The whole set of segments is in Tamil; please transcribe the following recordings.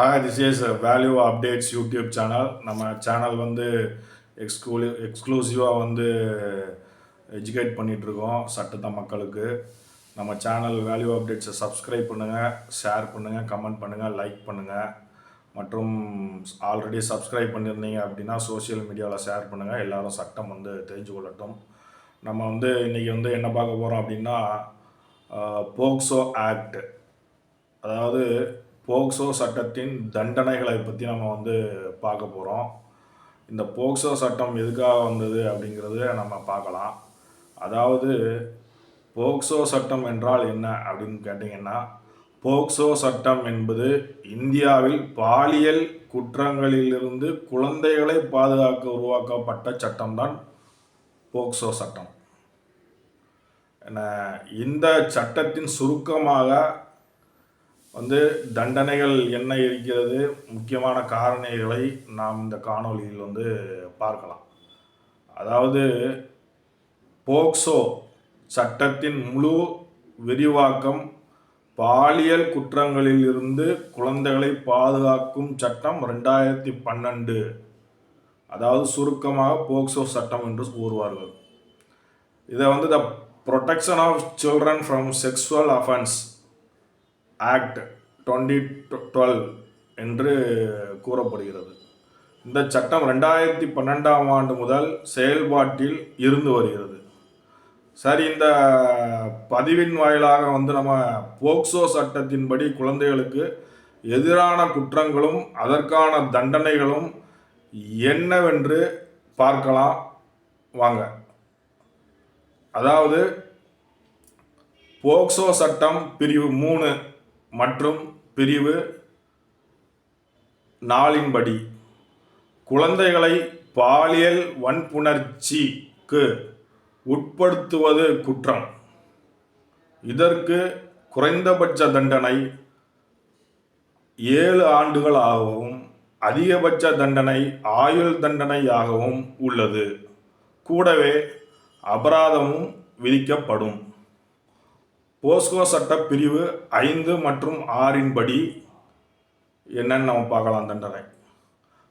Hi this is value updates YouTube channel நம்ம சேனல் வந்து எக்ஸ்க்ளூ எக்ஸ்க்ளூசிவாக வந்து uh, எஜுகேட் பண்ணிகிட்ருக்கோம் சட்டத்த மக்களுக்கு. நம்ம சேனல் வேல்யூ அப்டேட்ஸை சப்ஸ்கிரைப் பண்ணுங்கள் ஷேர் பண்ணுங்கள் கமெண்ட் பண்ணுங்கள் லைக் பண்ணுங்கள் மற்றும் ஆல்ரெடி சப்ஸ்கிரைப் பண்ணியிருந்தீங்க அப்படின்னா சோஷியல் மீடியாவில் ஷேர் பண்ணுங்கள் எல்லாரும் சட்டம் வந்து தெரிஞ்சு கொள்ளட்டும் நம்ம வந்து இன்றைக்கி வந்து என்ன பார்க்க போகிறோம் அப்படின்னா uh, போக்சோ ஆக்ட் அதாவது போக்சோ சட்டத்தின் தண்டனைகளை பற்றி நம்ம வந்து பார்க்க போகிறோம் இந்த போக்சோ சட்டம் எதுக்காக வந்தது அப்படிங்கிறத நம்ம பார்க்கலாம். அதாவது போக்சோ சட்டம் என்றால் என்ன அப்படின்னு கேட்டிங்கன்னா போக்சோ சட்டம் என்பது இந்தியாவில் பாலியல் குற்றங்களிலிருந்து குழந்தைகளை பாதுகாக்க உருவாக்கப்பட்ட சட்டம்தான் போக்சோ சட்டம். என்ன இந்த சட்டத்தின் சுருக்கமாக வந்து தண்டனைகள் என்ன இருக்கிறது முக்கியமான காரணிகளை நாம் இந்த காணொளியில் வந்து பார்க்கலாம். அதாவது போக்சோ சட்டத்தின் முழு விரிவாக்கம் பாலியல் குற்றங்களில் இருந்து குழந்தைகளை பாதுகாக்கும் சட்டம் ரெண்டாயிரத்தி பன்னெண்டு. அதாவது சுருக்கமாக போக்சோ சட்டம் என்று கூறுவார்கள். இதை வந்து the protection of children from sexual offence act twenty twelve என்று கூறப்படுகிறது. இந்த சட்டம் ரெண்டாயிரத்தி பன்னெண்டாம் ஆண்டு முதல் செயல்பாட்டில் இருந்து வருகிறது. சரி இந்த பதிவின் வாயிலாக வந்து நம்ம போக்சோ சட்டத்தின்படி குழந்தைகளுக்கு எதிரான குற்றங்களும் அதற்கான தண்டனைகளும் என்னவென்று பார்க்கலாம். வாங்க. அதாவது போக்சோ சட்டம் பிரிவு மூணு மற்றும் பிரிவு நாளின்படி. குழந்தைகளை பாலியல் வன்புணர்ச்சிக்கு உட்படுத்துவது குற்றம். இதற்கு குறைந்தபட்ச தண்டனை ஏழு ஆண்டுகளாகவும் அதிகபட்ச தண்டனை ஆயுள் தண்டனையாகவும் உள்ளது. கூடவே அபராதமும் விதிக்கப்படும். போஸ்கோ சட்ட பிரிவு ஐந்து மற்றும் ஆறின் படி என்னன்னு நம்ம பார்க்கலாம் தண்டனை.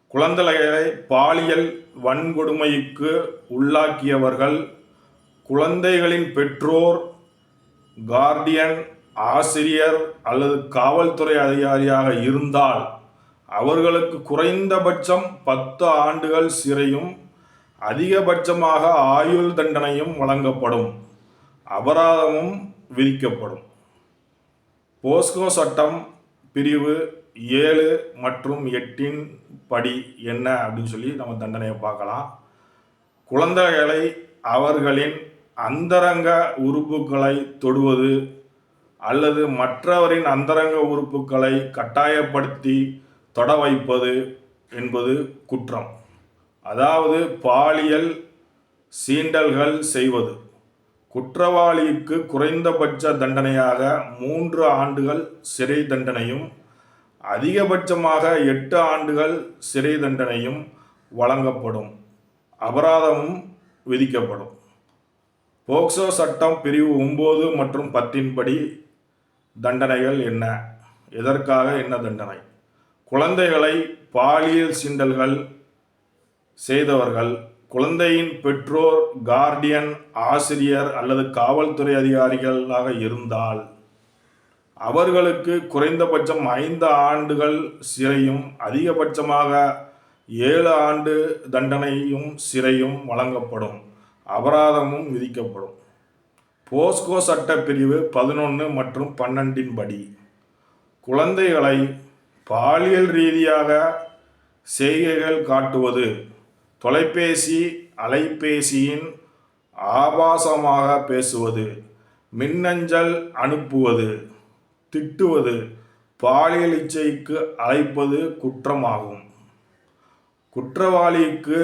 குழந்தைகளை பாலியல் வன்கொடுமைக்கு உள்ளாக்கியவர்கள் குழந்தைகளின் பெற்றோர் கார்டியன் ஆசிரியர் அல்லது காவல்துறை அதிகாரியாக இருந்தால் அவர்களுக்கு குறைந்தபட்சம் பத்து ஆண்டுகள் சிறையும் அதிகபட்சமாக ஆயுள் தண்டனையும் வழங்கப்படும். அபராதமும் விதிக்கப்படும். போஸ்கோ சட்டம் பிரிவு ஏழு மற்றும் எட்டின் படி என்ன அப்படின்னு சொல்லி நம்ம தண்டனையை பார்க்கலாம். குழந்தைகளை அவர்களின் அந்தரங்க உறுப்புகளை தொடுவது அல்லது மற்றவரின் அந்தரங்க உறுப்புகளை கட்டாயப்படுத்தி தொட வைப்பது என்பது குற்றம். அதாவது பாலியல் சீண்டல்கள் செய்வது. குற்றவாளிக்கு குறைந்தபட்ச தண்டனையாக மூன்று ஆண்டுகள் சிறை தண்டனையும் அதிகபட்சமாக எட்டு ஆண்டுகள் சிறை தண்டனையும் வழங்கப்படும். அபராதமும் விதிக்கப்படும். போக்சோ சட்டம் பிரிவு ஒம்பது மற்றும் பத்தின்படி தண்டனைகள் என்ன? எதற்காக என்ன தண்டனை? குழந்தைகளை பாலியல் சிண்டல்கள் செய்தவர்கள் குழந்தையின் பெற்றோர் கார்டியன் ஆசிரியர் அல்லது காவல்துறை அதிகாரிகளாக இருந்தால் அவர்களுக்கு குறைந்தபட்சம் ஐந்து ஆண்டுகள் சிறையும் அதிகபட்சமாக ஏழு ஆண்டு தண்டனையும் சிறையும் வழங்கப்படும். அபராதமும் விதிக்கப்படும். போஸ்கோ சட்ட பிரிவு பதினொன்று மற்றும் பன்னெண்டின் படி குழந்தைகளை பாலியல் ரீதியாக செய்கைகள் காட்டுவது. தொலைபேசி அலைபேசியின் ஆபாசமாக பேசுவது மின்னஞ்சல் அனுப்புவது திட்டுவது பாலியல் இச்சைக்கு அழைப்பது குற்றமாகும். குற்றவாளிக்கு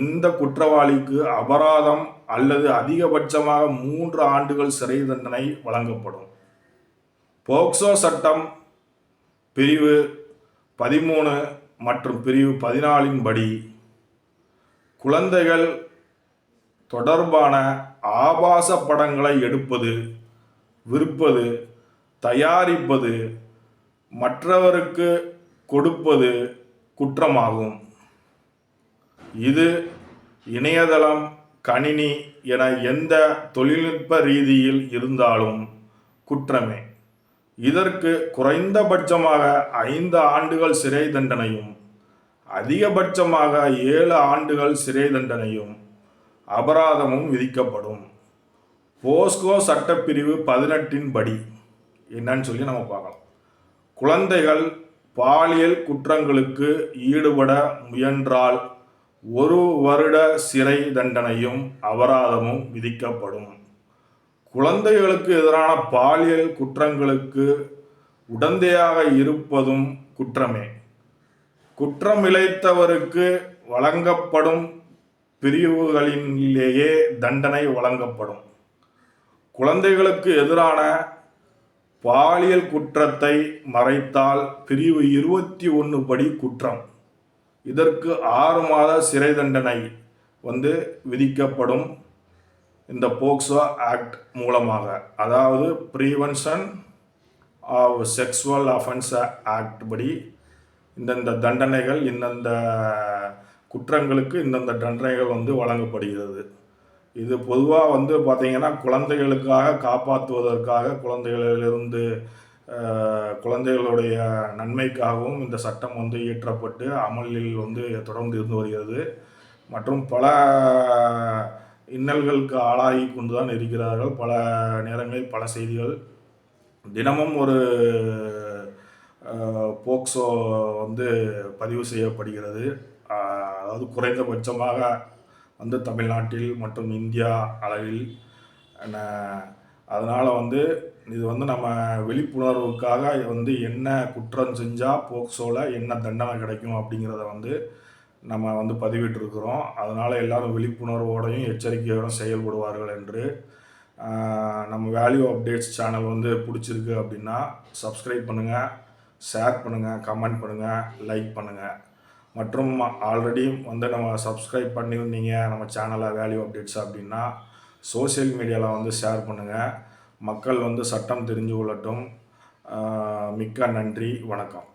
இந்த குற்றவாளிக்கு அபராதம் அல்லது அதிகபட்சமாக மூன்று ஆண்டுகள் சிறை தண்டனை வழங்கப்படும். போக்சோ சட்டம் பிரிவு பதிமூணு மற்றும் பிரிவு பதினாலின் படி குழந்தைகள் தொடர்பான ஆபாச படங்களை எடுப்பது விற்பது தயாரிப்பது மற்றவருக்கு கொடுப்பது குற்றமாகும். இது இணையதளம் கணினி என எந்த தொழில்நுட்ப ரீதியில் இருந்தாலும் குற்றமே. இதற்கு குறைந்தபட்சமாக ஐந்து ஆண்டுகள் சிறை தண்டனையும் அதிகபட்சமாக ஏழு ஆண்டுகள் சிறை தண்டனையும் அபராதமும் விதிக்கப்படும். போஸ்கோ சட்டப்பிரிவு பதினெட்டின் படி என்னன்னு சொல்லி நம்ம பார்க்கலாம். குழந்தைகள் பாலியல் குற்றங்களுக்கு ஈடுபட முயன்றால் ஒரு வருட சிறை தண்டனையும் அபராதமும் விதிக்கப்படும். குழந்தைகளுக்கு எதிரான பாலியல் குற்றங்களுக்கு உடந்தையாக இருப்பதும் குற்றமே. குற்றம் இழைத்தவருக்கு வழங்கப்படும் பிரிவுகளிலேயே தண்டனை வழங்கப்படும். குழந்தைகளுக்கு எதிரான பாலியல் குற்றத்தை மறைத்தால் பிரிவு இருபத்தி ஒன்று படி குற்றம். இதற்கு ஆறு மாத சிறை தண்டனை வந்து விதிக்கப்படும் இந்த போக்சோ ஆக்ட் மூலமாக. அதாவது prevention of sexual offence act படி இந்தந்த தண்டனைகள் இந்தந்த குற்றங்களுக்கு இந்தந்த தண்டனைகள் வந்து வழங்கப்படுகிறது. இது பொதுவாக வந்து பார்த்திங்கன்னா குழந்தைகளுக்காக காப்பாற்றுவதற்காக குழந்தைகளிலிருந்து குழந்தைகளுடைய நன்மைக்காகவும் இந்த சட்டம் வந்து இயற்றப்பட்டு அமலில் வந்து தொடர்ந்து இருந்து வருகிறது. மற்றும் பல இன்னல்களுக்கு ஆளாகி கொண்டு தான் இருக்கிறார்கள். பல நேரங்களில் பல செய்திகள். தினமும் ஒரு போக்சோ வந்து பதிவு செய்யப்படுகிறது. அதாவது குறைந்தபட்சமாக வந்து தமிழ்நாட்டில் மற்றும் இந்தியா அளவில். அதனால் வந்து இது வந்து நம்ம விழிப்புணர்வுக்காக வந்து என்ன குற்றம் செஞ்சால் போக்சோவில் என்ன தண்டனை கிடைக்கும் அப்படிங்கிறத வந்து நம்ம வந்து பதிவிட்டிருக்கிறோம். அதனால் எல்லாரும் விழிப்புணர்வோடையும் எச்சரிக்கையோடும் செயல்படுவார்கள் என்று நம்ம வேல்யூ அப்டேட்ஸ் சேனல் வந்து பிடிச்சிருக்கு அப்படின்னா சப்ஸ்கிரைப் பண்ணுங்கள் ஷேர் பண்ணுங்கள் கமெண்ட் பண்ணுங்கள் லைக் பண்ணுங்கள் மற்றும் ஆல்ரெடி வந்து நம்ம சப்ஸ்கிரைப் பண்ணியிருந்தீங்க நம்ம சேனலை வேல்யூ அப்டேட்ஸ் அப்படின்னா சோஷியல் மீடியாவில் வந்து ஷேர் பண்ணுங்கள் மக்கள் வந்து சட்டம் தெரிஞ்சு கொள்ளட்டும். மிக்க நன்றி வணக்கம்.